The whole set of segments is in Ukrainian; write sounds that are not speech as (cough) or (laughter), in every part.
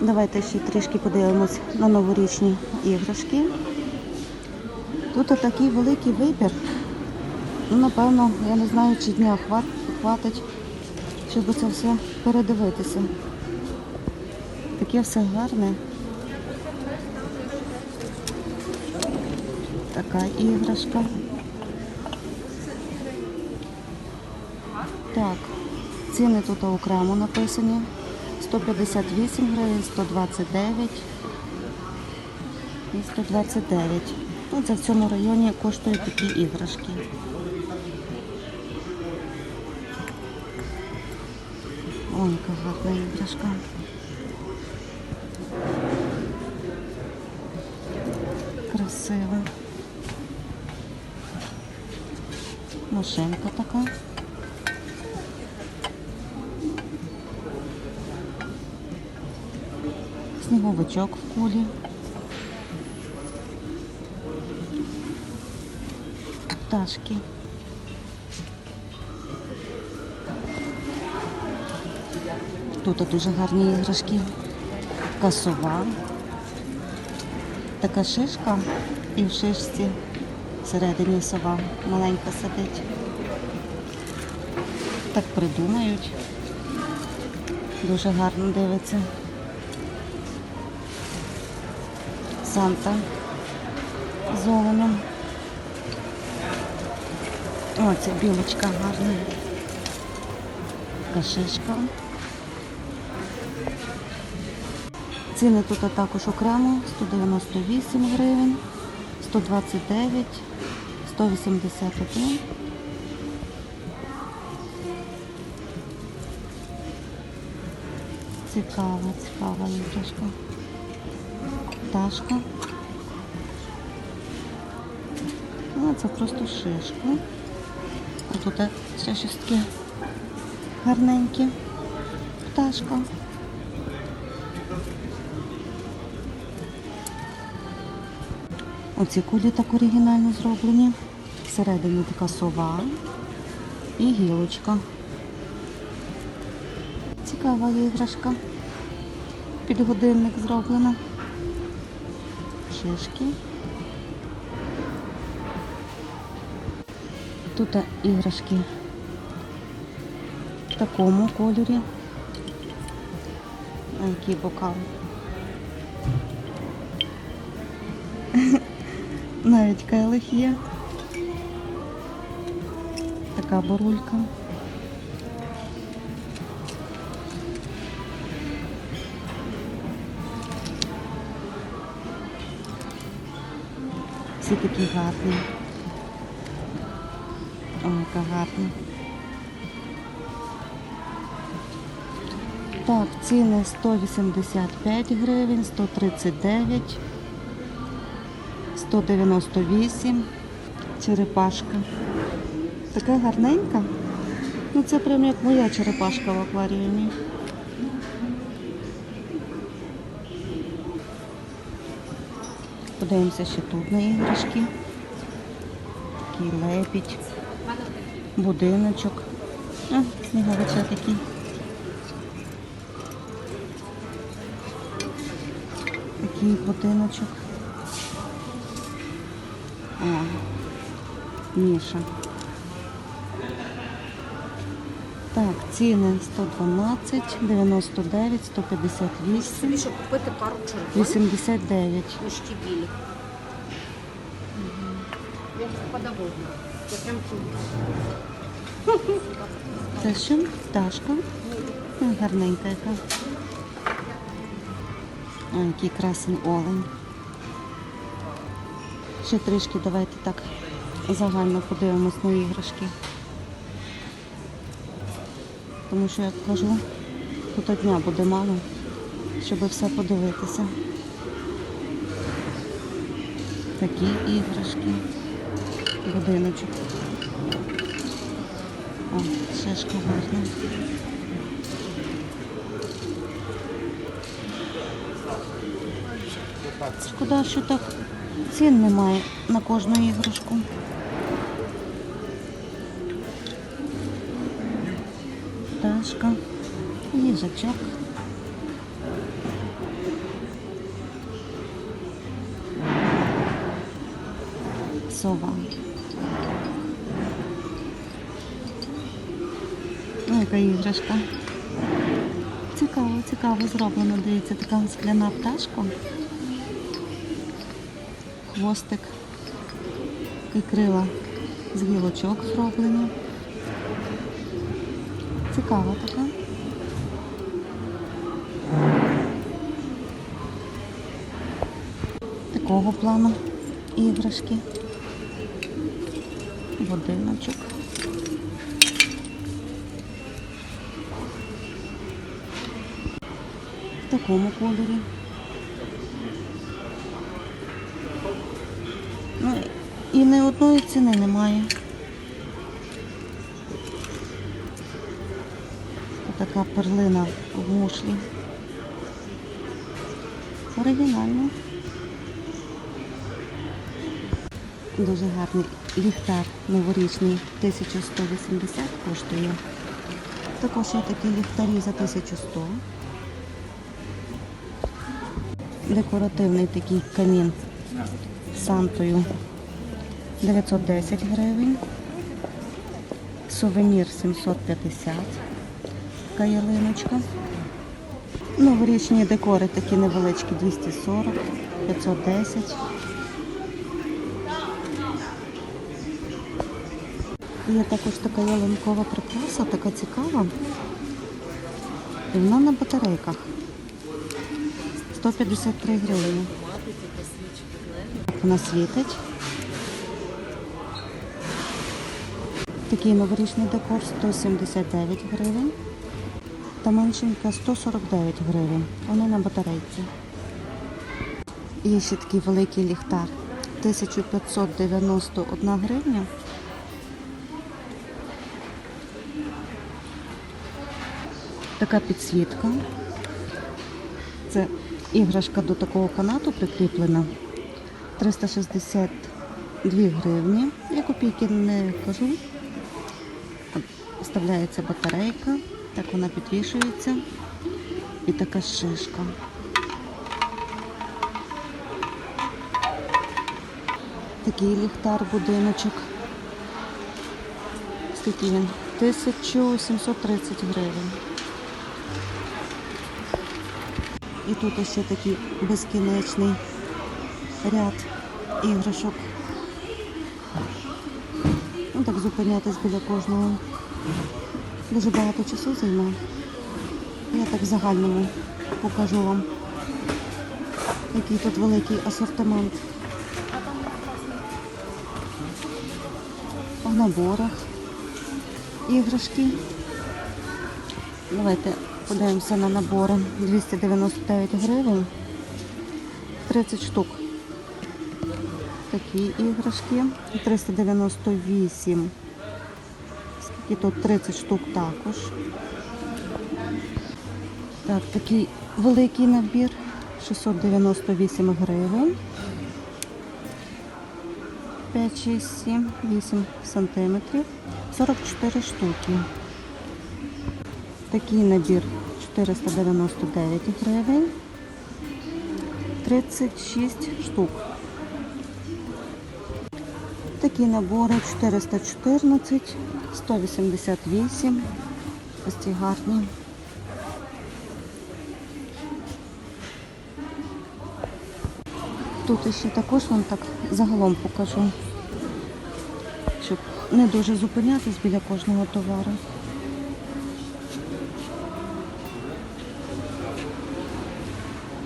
Давайте ще трішки подивимось на новорічні іграшки. Тут такий великий вибір. Ну, напевно, я не знаю, чи дня хват- хватить, щоб це все передивитися. Таке все гарне. Така іграшка. Так, ціни тут окремо написані. 158 гривень, 129 і 129. Ну, це в цьому районі коштують такі іграшки. Ой, яка гарна іграшка. Красиво. Машинка така. Сніговичок в кулі. Пташки. Тут дуже гарні іграшки. Така сова. Така шишка і в шишці всередині сова маленька сидить. Так придумають. Дуже гарно дивиться. Санта з оленем. О, це білочка гарна. Кашишка. Ціни тут також окремо 198 гривень, 129, 181. Цікава, цікава іграшка. Пташка. Ну, це просто шишка. А тут ще щось таке гарненьке. Пташка. Оці кулі так оригінально зроблені. Всередині така сова і гілочка. Цікава іграшка. Під годинник зроблена. Шишки. Тут іграшки в такому кольорі. А який бокал. (laughs) Навіть келих є. Така борулька. Всі такі гарні. Ой, яка гарна. Так, ціни 185 гривень, 139, 198. Черепашка. Така гарненька. Ну це прям як моя черепашка в акваріумі. Подивимося ще тут на іграшки. Такий лепідь, будиночок. А, сніговича такий. Такий будиночок. О, Міша. Так, ціни 112, 99, 158, Тобі щоб купити пару червоних 89. мішки білі. Я подовольна. Я прям чую. Це що? Пташка. Ну, Гарненька яка. Ой, який красний олень. Ще трішки давайте так загально подивимось на іграшки. Тому що, як кажу, тут дня буде мало, щоб все подивитися. Такі іграшки. Будиночок. О, шишка гарна. Шкода, що так цін немає на кожну іграшку. пташка, їжачок. Сова. О, яка іграшка. Цікаво, цікаво зроблено, дивіться, така скляна пташка. Хвостик і крила з гілочок зроблено. Цікава така. Такого плану іграшки. Будиночок. В такому кольорі. Ну, і не одної ціни немає. Така перлина в мушлі. Оригінально. Дуже гарний ліхтар новорічний 1180 коштує. Також є такі ліхтарі за 1100. Декоративний такий камін з Сантою 910 гривень. Сувенір 750. Така ялиночка. Новорічні декори такі невеличкі 240, 510. Є також така ялинкова прикраса, така цікава. І вона на батарейках. 153 гривні. Вона світить. Такий новорічний декор 179 гривень. Та меншенька 149 гривень. Вони на батарейці. Є ще такий великий ліхтар. 1591 гривня. Така підсвітка. Це іграшка до такого канату прикріплена. 362 гривні. Я копійки не кажу. Вставляється батарейка, так вона підвішується. І така шишка. Такий ліхтар, будиночок. Скільки він? 1730 гривень. І тут ще такий безкінечний ряд іграшок. Ну так зупинятись біля кожного. Дуже багато часу займе. Я так в загальному покажу вам, який тут великий асортимент. В наборах іграшки. Давайте подивимося на набори. 299 гривень. 30 штук. Такі іграшки. 398. Скільки тут 30 штук також. Так, такий великий набір. 698 гривень. 5, 6, 7, 8 сантиметрів. 44 штуки. Такий набір 499 гривень. 36 штук. Такі набори 414, 188. Ось ці гарні. Тут ще також вам так загалом покажу, щоб не дуже зупинятись біля кожного товару.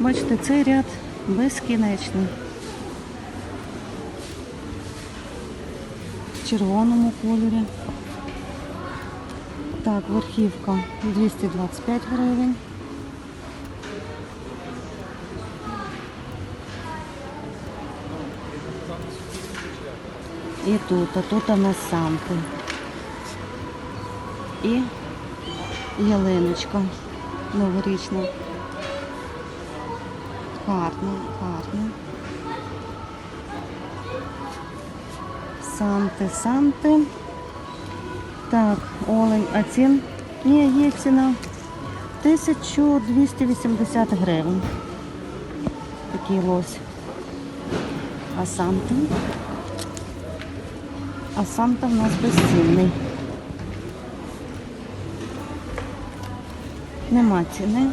Бачите, цей ряд безкінечний. В червоному кольорі. Так, верхівка 225 гривень. І тут, а тут у нас санти. І ялиночка новорічна. Гарно, гарно. Санти, санти. Так, олень, а цін? Ні, є ціна. 1280 гривень. Такий лось. А санти? А Санта в нас безцінний. Нема ціни.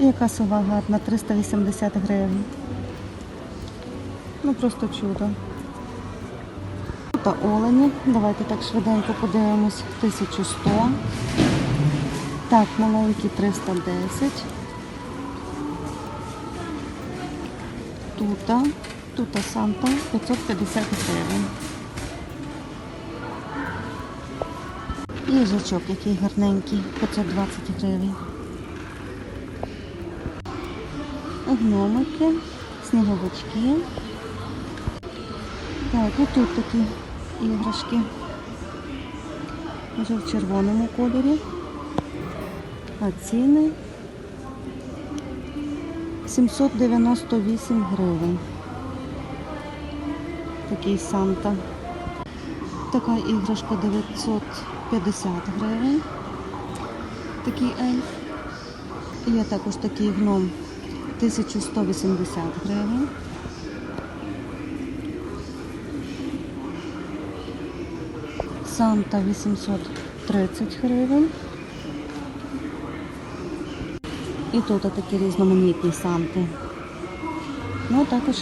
І яка сова гарна, 380 гривень. Ну просто чудо. Та олені. Давайте так швиденько подивимось. 1100. Так, маленькі 310. Тута. Тута Санта 550 гривень. Їжачок, який гарненький, 520 гривень. Гномики, сніговички. Так, і тут такі іграшки. Вже в червоному кольорі. А ціни 798 гривень. Такий Санта. Така іграшка 950 гривень. Такий ельф. Є також такий гном 1180 гривень. Санта 830 гривень. І тут такі різноманітні санти. Ну, також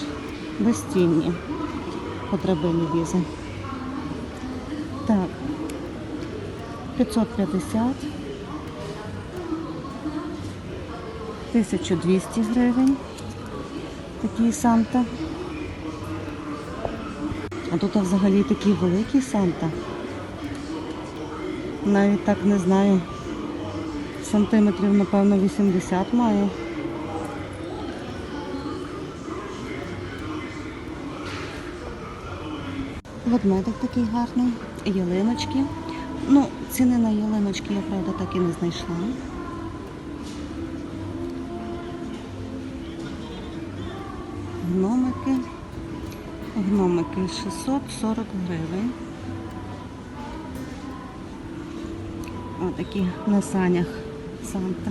безцінні потребені візи. Так, 550, 1200 гривень. Такі Санта. А тут взагалі такий великий Санта. Навіть так не знаю. Сантиметрів, напевно, 80 має. Ведмедик такий гарний, ялиночки. Ну, ціни на ялиночки я, правда, так і не знайшла. Гномики. Гномики 640 гривень. Отакі на санях Санта.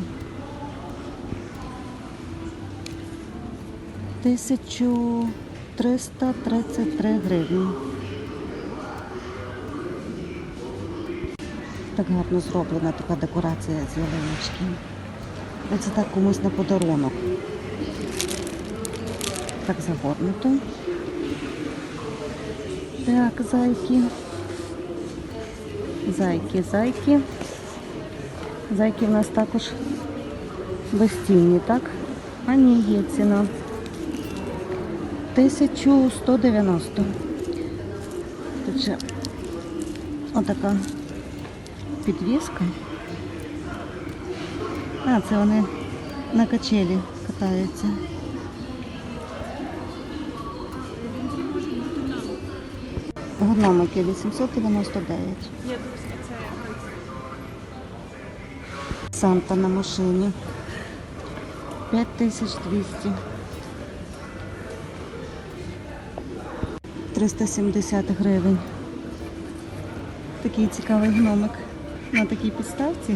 Тисячу 333 гривні. Так гарно зроблена така декорація з ялиночки. Оце так комусь на подарунок. Так загорнуто. Так, зайки. Зайки, зайки. Зайки в нас також безцінні, так? А ні, є ціна. 1190. Тут ще отака підвіска. А, це вони на качелі катаються. Гномики 899. Санта на машині. 5200. 370 гривень. Такий цікавий гномик на такій підставці.